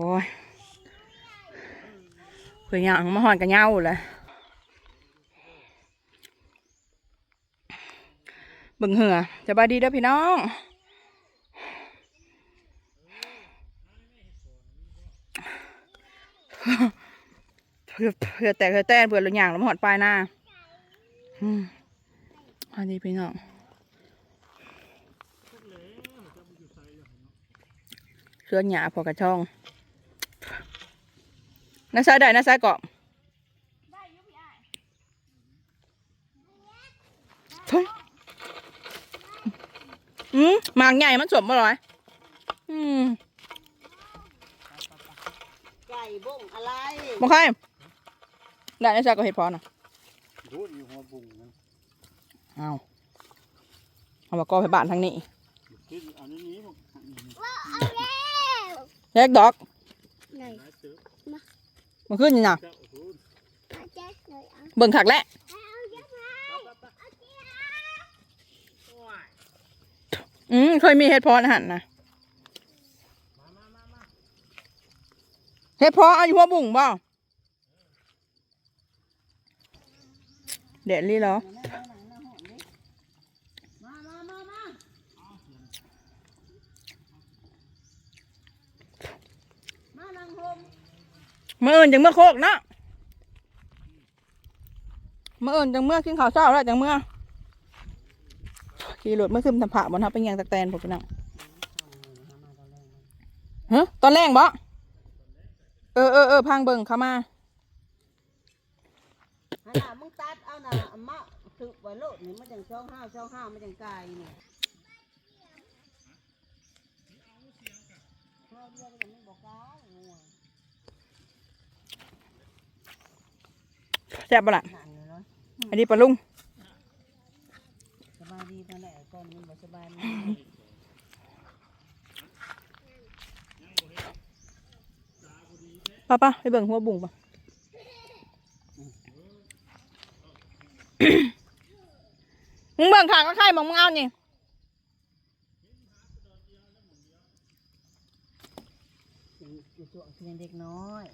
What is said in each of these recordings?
อ้ยเพื่อย่างมาหอนกันเหย้าเลยบิ่งเหือจะบายดีเด้อพี่น้อง เพื่อเพื่อแต่เพื่อแต่เพื่อหลุย่างแล้วมาหอดปลายหน้าอืมอันนี้พี่น้องเคลื่อหยาพอกระช่อง นักซ้ายได้นักซ้ายเกาะเฮ้ยอืมหมากใหญ่มันสวมมาหรอย อืมไก่บ้งอะไรบ่ใครได้นักซ้ายก็เห็ดพอน่ะรู้อยู่หัวบุ้งนะเอาเอามาก็ไปบ้านทางนี้คิดอันนี้นี้บอกเล็กดอก ไหน หลายเสือ มันขึ้นนี่นะเจ้าโอ้โหเอาแจ๊กเลยเอาเบิ่งขักแล้วเอาเยอะมาเอาเจียอืมเคยมีเห็ดเพอนะหันนะเห็ดเพอเอาอยู่หัวบุ่งบ่เด็ดลี่เหรอมามามามามานั่งโฮม เมื่อเอื่นจังเมื่อโคกเนาะเมื่อเอื่นจังเมื่อกินเขาวเช้าแล้วจังเมื่อขี่รถเมื่อคืนทำผ่าบนทับเป็นยังตะแตนผมพี่น้องฮะตอนแรกบ่เออเออเออพังเบิ่งเข้ามาหาหน้ามึงตัดเอาหน่ะเอามาถึกไว้โลดนี่มันจังช่องห้าวช่องห้าวมันจังไก่นี่ข้าวเดียวก็ยังไม่บอกกายงัว แซ่บปะล่ะนั่นอยู่เนาะอันนี้ปลาลุงสบายดีตอนแรกก่อนมันบ่สบายมันป้าป้าไปเบิ่งหัวบุ่งป่ะมึงเบิ่งขางก็ใครมองมึงเอานี่อยู่ตัวเพียงเด็กน้อย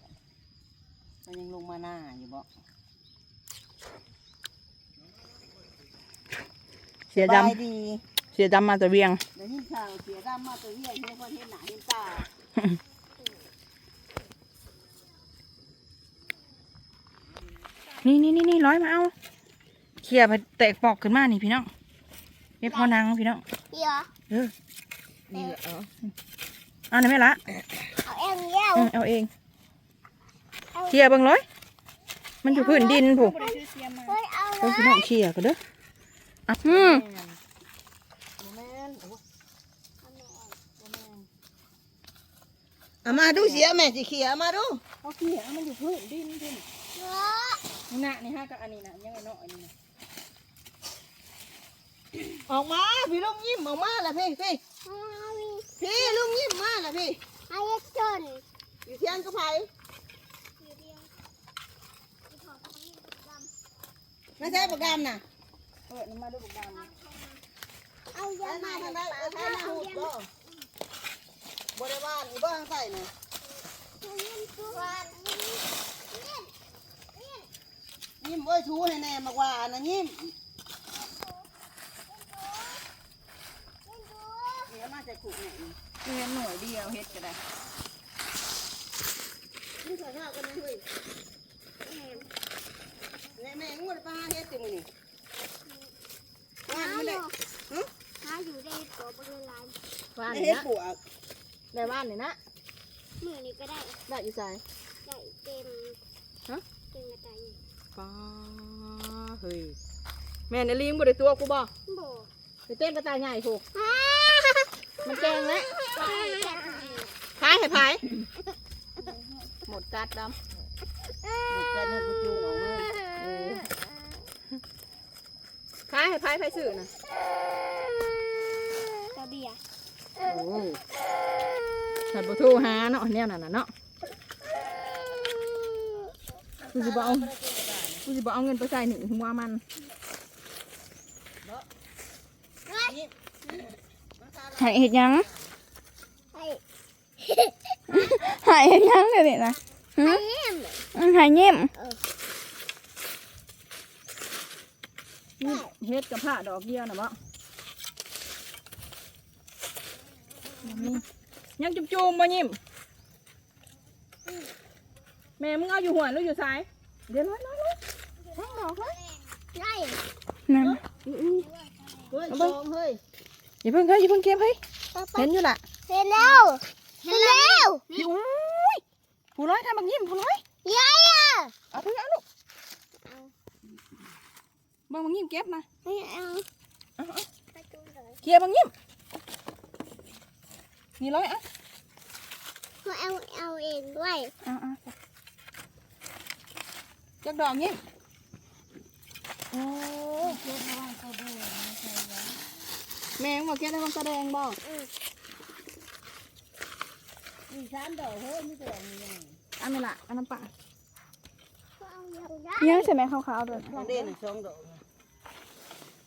มันยังลงมาหน้าอยู่บ่ เสียสบายดำ ดีเสียดำมาแต่เวียง เดี๋ยวนี้ข่าวเสียดำมาตัวเหี้ยเห็นคนเห็นหน้าเห็นตานี่นี่นี่นี่ร้อยมาเอาเขี่ยไปแตกปอกขึ้นมานี่พี่น้องไม่พอนางพี่น้องเดี๋ยวเออนี่แหละเออเอาหน่อยไหมละเอาเองเดียวเออเอาเองเขี่ยเบิ่งร้อย มันอยู่พื้นดินผูกเฮ้ยเอาเออพี่น้องเขี่ยก็เด้ออะอืมแม่นโอ้เอามาดูเสียแม่สิเขียมาดูเอาเขี่ยมันอยู่พื้นดินดินเนาะนี่นะนี่ฮะกับอันนี้นะยังไงเนาะอันนี้นะออกมาพี่ลุงยิ้มออกมาละพี่พี่เอาอีกพี่ลุงยิ้มมาละพี่เอาอีกจนอยู่เทียนกระไผ อยู่เดียวที่ขอเขามีประจ ไม่ใช่ประกามน่ะเปิดน้ำมาดูบุกดำเอาเยใช่อะมามาทางเลใดยเออใช่มาหูดบ่บริวารอีบ้างใส่น่ะยิ้มเอ้ยทูให้แน่มากว่านะยิ้มเดี๋ยวมาจะขุกเนี่ยำเรียนหน่วยเดียวเฮ็ดก็ได้นี่ขอข้าวกันนะเฮ้ย แม่แม่งวดปลาเฮ็ดติมึงนี่ว่านมันได้หาอยู่ได้ตัวบริลานบ้านได้นี่เฮ็ดนะปวกได้บ้านนี่นะมือนี้ก็ได้ได้อยู่ใส่ได้เต็มฮะเต็มกระจายป้าเฮ้ยแม่นอลีมบ่ได้ตัวกูบ่โบไปเต้นกระต่ายใหญ่ถูกฮ่ามันแกงแล้วใช่แค่คนนี้พายให้พายหมดกัดดหมดกันเนี่ยกูจูงออกมาำ พายให้พายพายสื่อนะกระเบียร์โอ้ถ้าบ่โทรหาเนาะแนวนั้นน่ะเนาะกูสิบ่เอากูสิบ่เอาเงินไปใส่หนึ่งหัวมันให้เฮ็ดหยังไอ้ให้ายยังเลยนี่นะหืมเยี่ยมอืมหายเงียบ เออเฮ็ดกับผ้าดอกเดียวนะบ่ยังจุ่มๆบ่ยิ้มแม่มึงเอาอยู่หัวหรืออยู่ซ้าย เดี๋ยวร้อยร้อยร้อยแทงดอกเลยได้นั่นเฮ้ยซองเฮ้ยอย่าเพิ่งเฮ้ยอย่าเพิ่งเก็บเฮ้ยเห็นอยู่ล่ะเห็นแล้วเห็นแล้วพี่อุ้ยผู้ร้อยทำบักยิ้มผู้ร้อยยายอะเอาเพิ่งเอาลูก เบังบักยิ้มเก็บนะไม่เอาเอาเอาไปดูเลยเคลียร์บักยิ้มนี่ร้อยอะมาเอาเอาเองด้ว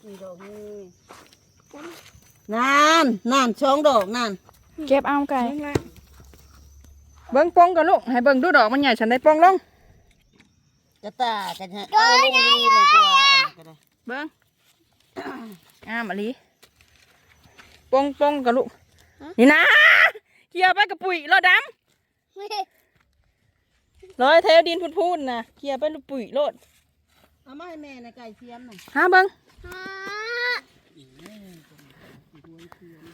มโอ้แม่งบอกเก็บได้บังแสดงบอกมีสามดอกเฮ้ยมีแต่ดอกนี้ยังอันนี้ล่ะอันน้ำปลาเอาอย่างได้ยังใช่ไหมขาวๆเลยทางเด่นน่ะสองดอกนะนี่ดอกนี้นานนานสองดอกนานเก็บเอาไก่เบิ้งปองกันลูกให้เบิ้งดูดอกมันใหญ่ฉันได้ปองลงกระตากันฮะเอาลงดีนะตัวอันนั้นก็ได้เบิ้งอ้ามอะลีปองปองกันลูกนี่นะเกี่ยวไปกับปุ๋ยรอดำร้อยเทดินพูนๆนะเกี่ยวไปลูกปุ๋ยโลดเอามาให้แม่ในะไก่เทียมน่ะหาเบิ้งฮะ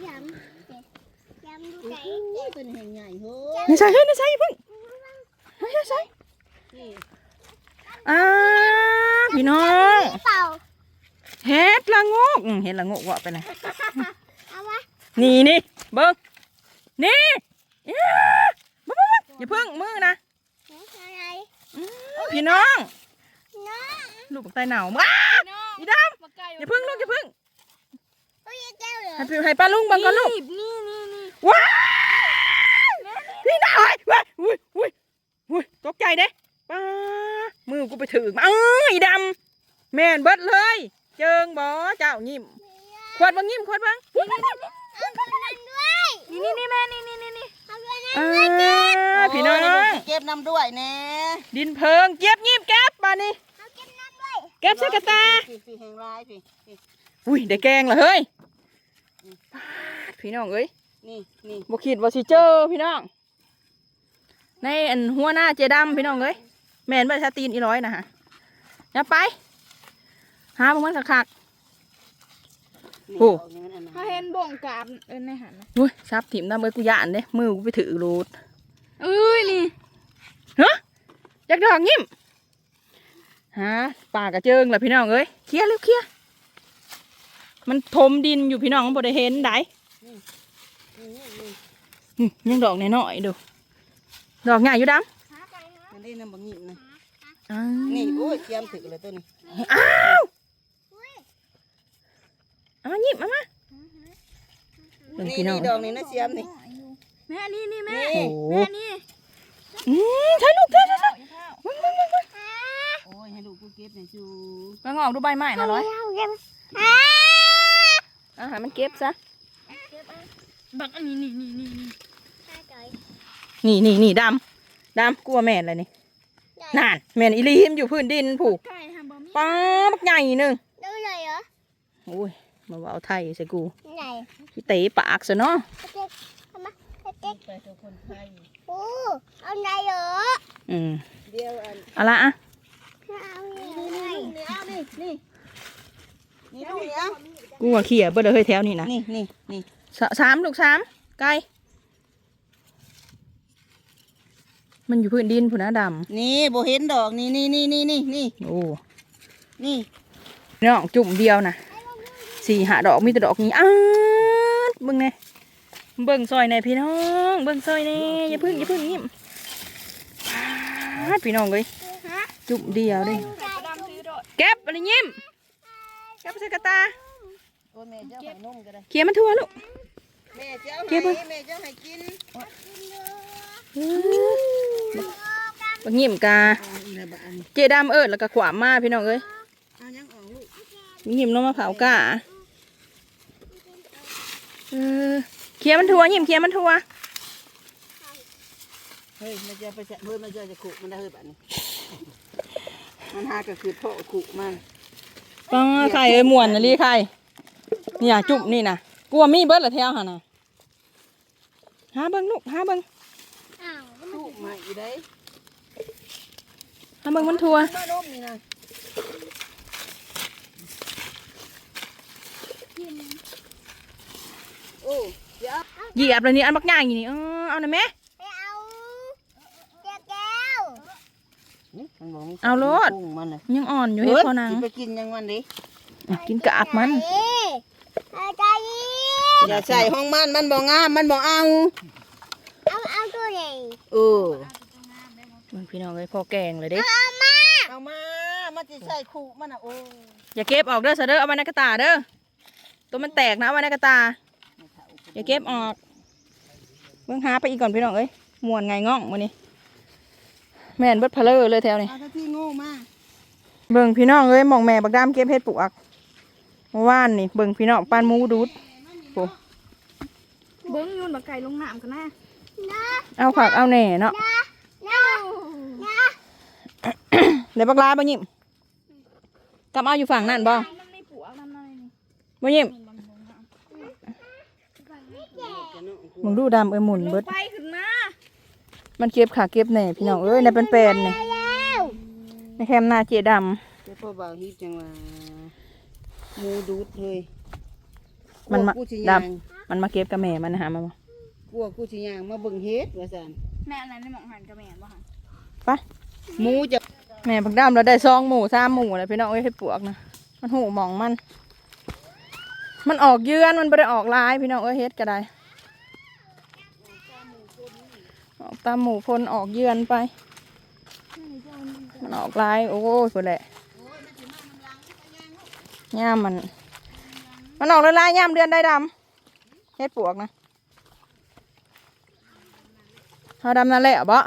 ยำยำดูไก่โอ้ยเป็นแห่งใหญ่เฮ้ยนี่ใส่เฮ้ยนี่ใส่อย่าเพิ่งเฮ้ยใส่นี่อ่าพี่น้องเปล่าเฮ็ดละงกอืมเฮ็ดละงกว่าไปไหนเอาวะนี่นี่เบิ้งนี่อี้เบิ้งเบิ้งเบิ้งอย่าเพิ่งมือนะอะไรอื้อพี่น้องน้องลูกบักไตหนาวมาก อีดำอย่าเพิ่งลูกอย่าเพิ่งโอ้ยแก้วเหรอให้พี่ให้ป้าลุงบังก่อนลูกนี่นี่นี่ว้าวพี่ดาวเฮ้ยเว้ยอุ้ยอุ้ยอุ้ยตกใจเด้ป้ามือกูไปถือมาเอ้ยอีดำแม่นเบิดเลย เจิงบ่เจ้ายิ้มขวดบังยิ้มขวดบังเอาตัวนั้นด้วยนี่นี่นี่แม่นี่นี่นี่นี่เอาตัวนั้นอ่าพี่น้องโยเก็บน้ำด้วยแน่ดินเพิงเก็บยิ้มแก็บบ้านนี้เอาเก็บน้ำด้วยเก็บใส่กระตาพี่พี่แห่งร้ายพี่พี่อุ้ยได้แกงเหรอเฮ้ยพี่น้องเอ้ยนี่นี่บ่คิดว่าสิเจอพี่น้อง ในอันหัวหน้าเจดำพี่น้องเอ้ยแม่นบ่ชาตีนอีร้อยนะฮะอย่าไป หาบ่มันคักนี่โอ้ดอกนี้มันอันนั้นถ้าเห็นบ่งกาบเอินในหันนะๆอุ้ยซับถิ่มน้ำเอ้ยกูย่านเด้มือกูไปถือรูดเอ้ยนี่ฮะอยากดอกยิ้ม ฮะป่ากระเจิงแหละพี่น้องเอ้ยเคลียร์เร็วเคลียร์มันถมดินอยู่พี่น้องมันบ่ได้เห็นได้นี่นี่อืมยังดอกน้อยๆดูดอกใหญ่อยู่ดมันได้น้ำบางหยิบนะำอ้านี่โอ้ยเตรียมถึกเลยตัวนี้อ้าวเอามาหยิบมามาเบิ่งนี่พี่น้องนี่ดอกนี้นะเสียมนี่แม่นี่นี่แม่นี่โอ้โหแม่นี่อืมใช่ลูกใช่ใช่ใช่มึงมึงมึงมึงโอ้ ยให้ลูกกูเก็บหน่อยจูมางอกดูใบไม้นะร้อยเอาเก็บอ่าอาหารมันเก็บซะบักอันนี้นี่นี่นี่นี่ไก่นี่นี่นี่ดำดำกลัวแม่นเลยนี่นานแม่นอีลีมนอยู่พื้นดินผูกไก่ทำบะหมี่ป้าบักใหญ่หนึ่งดูใหญ่เหรอโอ้ยมาว่าเอาไทยใส่กูใหญ่พี่เตะปากซะเนาะเจ๊กทำไมเจ๊กไปตัวคนไทยโอ้เอาใหญ่เหรออืมเดียวอันเอาละอะเอาใหญ่ นี่นี่นี่เอานี่นี่นี่ลูกนี่เอากูว่าเขี่ยเบิดเลยเฮ้ยแถวนี่นะนี่นี่นี่สสามลูกสามไก่มันอยู่พื้นดินผู้นะดนี่โบเห็นดอกนี่นี่นี่นี่นี่นี่โอ้นี่น้องจุ่มเดียวนะสี่หาดอกมีแต่ดอกนี้อ้าเบิ่งแน่เบิ่งซอยในอยพี่น้อง เบิ่งซอยในอยอย่าพึ่งอย่าพึ่งยิ้มพี่น้องเลย จุ่มเดียวเลยดำซื้อโดดเก็บอะไรยิ้มเก็บใส่กระตาโอ้ยแม่เจ้าให้นมก็ได้เขี่ยมันทั่วลูกแม่เจ้าเก็บไว้ให้แม่เจ้าให้กินบักยิ้มกาเอาอีกแล้วบักอันนี้เจดามเอิดแล้วก็ขวามมาพี่น้องเอ้ยเอายังออกลูกบักยิ้มลงมาเผากาเออเขี่ยมันทั่วยิ้มเขี่ยมันทั่วเฮ้ยมันจะไปจะเฮ้ยมันจะจะขุมันได้เฮ้ยแบบนี้ มันหาก็คือโถขุมันปังไข่เอ้ยม่วนน่ะลีไข่เนี่ยจุ่มนี่นะกลัวมีเบิดละแถวหั่นน่ะหาเบิ่งลูกหาเบิ่งอ้าวแล้วมันขุมาอีได้หาเบิ่งมันทั่วมาดมนี่นะกินโอ้เดี๋ยวเหยียบเลยนี่อันบักย่างอยู่นี่เออเอาหน่อยแม่ไปเอาแก้วแก้ว นี่ มันบอกมีเอาโลด กุ้งมันเลยยังอ่อนอยู่เฮ็ดพอนางสิไปกินยังวันดิอะกินกากมันเอาใจดีอย่าใส่ห้องมันมันบอกงามมันบอกเอาเอาเอาตัวใหญ่เออมึงพี่น้องเอ้ยพอแกงเลยเด้เอามาเอามามันจะใส่ขุมันอะโอ้อย่าเก็บออกเด้อซะเด้อเอาไว้ในกระตาเด้อตัวมันแตกนะเอาไว้ในกระตาอย่าเก็บออกเบิ่งหาไปอีกก่อนพี่น้องเอ้ยม่วนไงง่องมื้อนี้ แม่นเบิดเพลอเลยแถวนี้เอาถ้าที่โง่มาเบิ่งพี่น้องเอ้ยหมองแม่บักดามเก็บเฮ็ดปลวกเมื่อวานนี่เบิ่งพี่น้องปานหมูดูดโอ้เบิ้งอยูนบักไก่ลงน้ำกันนะนะเอาผักเอาแหน่เนาะนะนะนะเดี๋ยวบักลาบ่ยิ้มกลับเอาอยู่ฝั่งนั่นบ่มันไม่ปัวมันอะไรนี่บ่ยิ้มมันลงน้มึงดูดำเอ้ยหมุนำลเบิงดไปขึ้น มามันเก็บขาเก็บแหน่พี่น้องเอ้ยในเป็นแปลนๆนี่แล้วในแคมหน้าเจดำเดี๋ยวพ่อบ่าวฮิตจังว่าหมูดูดเลยมันมากูสิดย่างำมันมาเก็บกับแม่มันนะหามาบ่กลัวกูสิย่างมาเบิ่งเฮ็ดว่าซั่นแม่อันนั้นในหมองหันกับแม่บ่หันไปหมูจะแม่บักดำเราได้ซองหมูสามหมูแล้วพี่น้องเอ้ยเฮ็ดปลวกนะมันหูหมองมัน มันออกเยือนมันบ่ได้ออกลายพี่น้องเอ้ยเฮ็ดก็ได้ ออกตามหมูพลออกเยือนไป มันออกลายโอ้ยพุ่นแหละย่ามมัน มันออกลายย่ามเดือนได้ดำเฮ็ดปลวกนะเอาดำนั่นแหละบ่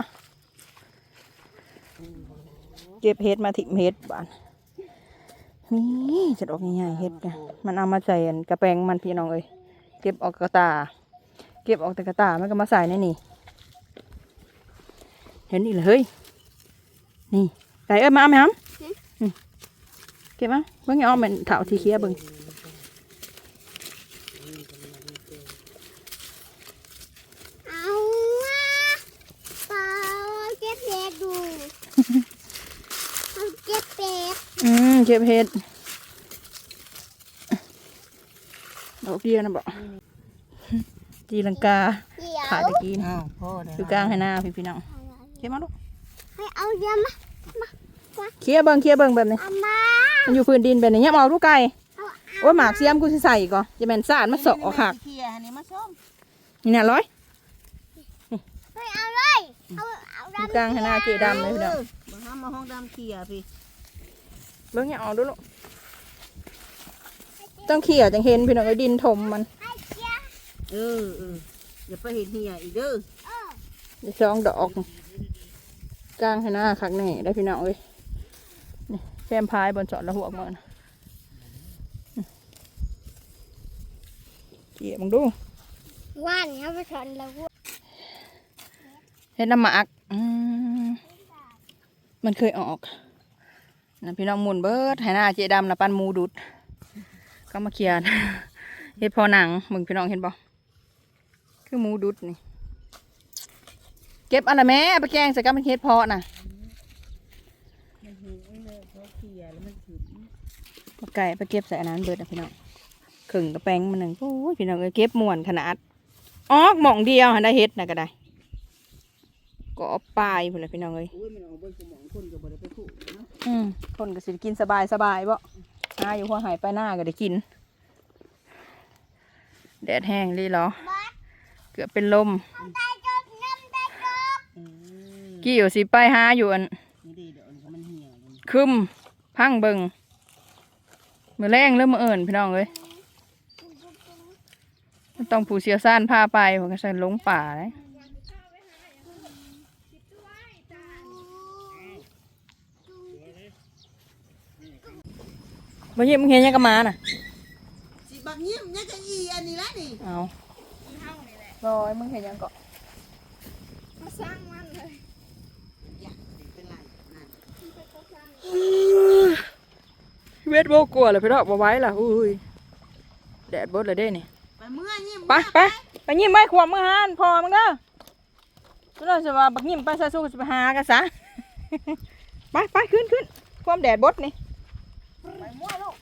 เก็บเฮ็ดมาถิ่มเฮ็ดบ้านนี่จะออกง่ายๆเฮ็ดนมันเอามาใส่กระแปงมันพี่น้องเอ้ยเก็บออกกระตา เก็บออกแต่กระตามันก็มาใส่ในนี่ เห็นนี่เลยเฮ้ย นี่ไก่เอ้ยมาเอาไหมครับนี่เก็บมาเบิ่งอย่าเอาเป็นเถาทีเคียเบิ่งเอาว่าเปล่าเก็บเด็กดูเอาเก็บเป็ดอืมเก็บเห็ดดอกเดียวนะบอกจีลังกาเดี๋ยวขาตะกี้อ้าวพ่อได้อยู่กลางให้หน้าพี่พี่น้อง เก็บมาลูกให้เอาเดี๋ยวมาเคียเบิ่งเคียเบิ่งแบบนี้เอามามันอยู่พื้นดินแบบนี้เงียบเอาลูกไก่เอาโอ้ยหมากเสียมกูสิใส่ก่อนจะแม่นสาดมาเสาะคักเคียอันนี้มาส้มนี่น่ะร้อยให้เอาเลยเอาเอาอยู่ดำกลางให้หน้าเจดำเลยพี่น้องบ่ห้ามมาห้องดำเคียพี่เบิ่งอย่าเอาดูลูกต้องเขี่ยจังเห็นพี่น้องไอ้ดินถมมันให้เชียร์เออเอออย่าไปเห็นเหียอีกเด้อเออเดี๋ยวช่องดอก กลางให้หน้าคักแน่ได้พี่น้องเอ้ยนี่แซมพายบนจอดละหัวมันเกี่ยมึงดูว่านเขาไปสอนเราว่าเฮ็ดน้ำหมักอืมมันเคยออกนั่นพี่น้องหมุนเบิดให้หน้าเจดำนะปันหมูดุด ก็มาเคลียร์เฮ็ดพอหนังมึงพี่น้องเห็นบ่คือหมูดุดนี่ เก็บอะไรแม่เอาไปแกงใส่กับมันเฮ็ดเพอน่ะมันเห็นเลยเขาเคียแล้วมันถึงปลาไก่ไปเก็บใส่อันนั้นเบิดนะพี่น้องขึงกระแปงมันหนึ่งโอ้ยพี่น้องเอ้ยเก็บม่วนขนาดออกหม่องเดียวหันได้เฮ็ดนะก็ได้ก็เอาปลายพุ่นแหละพี่น้องเอ้ยอุ้ยมันเอาเบิ่งสมองคนก็บ่ได้ไปขู่เนาะอืมคนก็สิได้กินสบายสบายบ่หาอยู่หัวหายไปหน้าก็ได้กิน แดดแห้งเลยเหรอ เกือบเป็นลมได้ กี่อยู่สิไปหาอยู่อันนี่ดีเดี๋ยวอันนี้ก็มันเหี่ยวมันคึมพังเบิงมือแรงเริ่มมือเอิญพี่น้องเลยมันต้องผู้เชี่ยวชาญพาไปผมก็ใส่ลงป่าเลยบ่เยี่ยมมึงเห็นยังกับหมาน่ะสิบักยิ้มเนี่ยจะอีอันนี้ละนี่เอาลอยมึงเห็นยังเกาะมาสร้างมัน เวทโบกลัวเลยพี่ดอกบ่ไหว้ล่ะอุ้ยแดดบดเลยได้นี่ไปไปไปไปยิ้มไม่ขวบมื่อหานพอมึงก็พี่ดอกจะว่าบักยิ้มไปซะสู้จะไปหากันซะไปไปขึ้นขึ้นความแดดบดนี่ไปมั่วลูก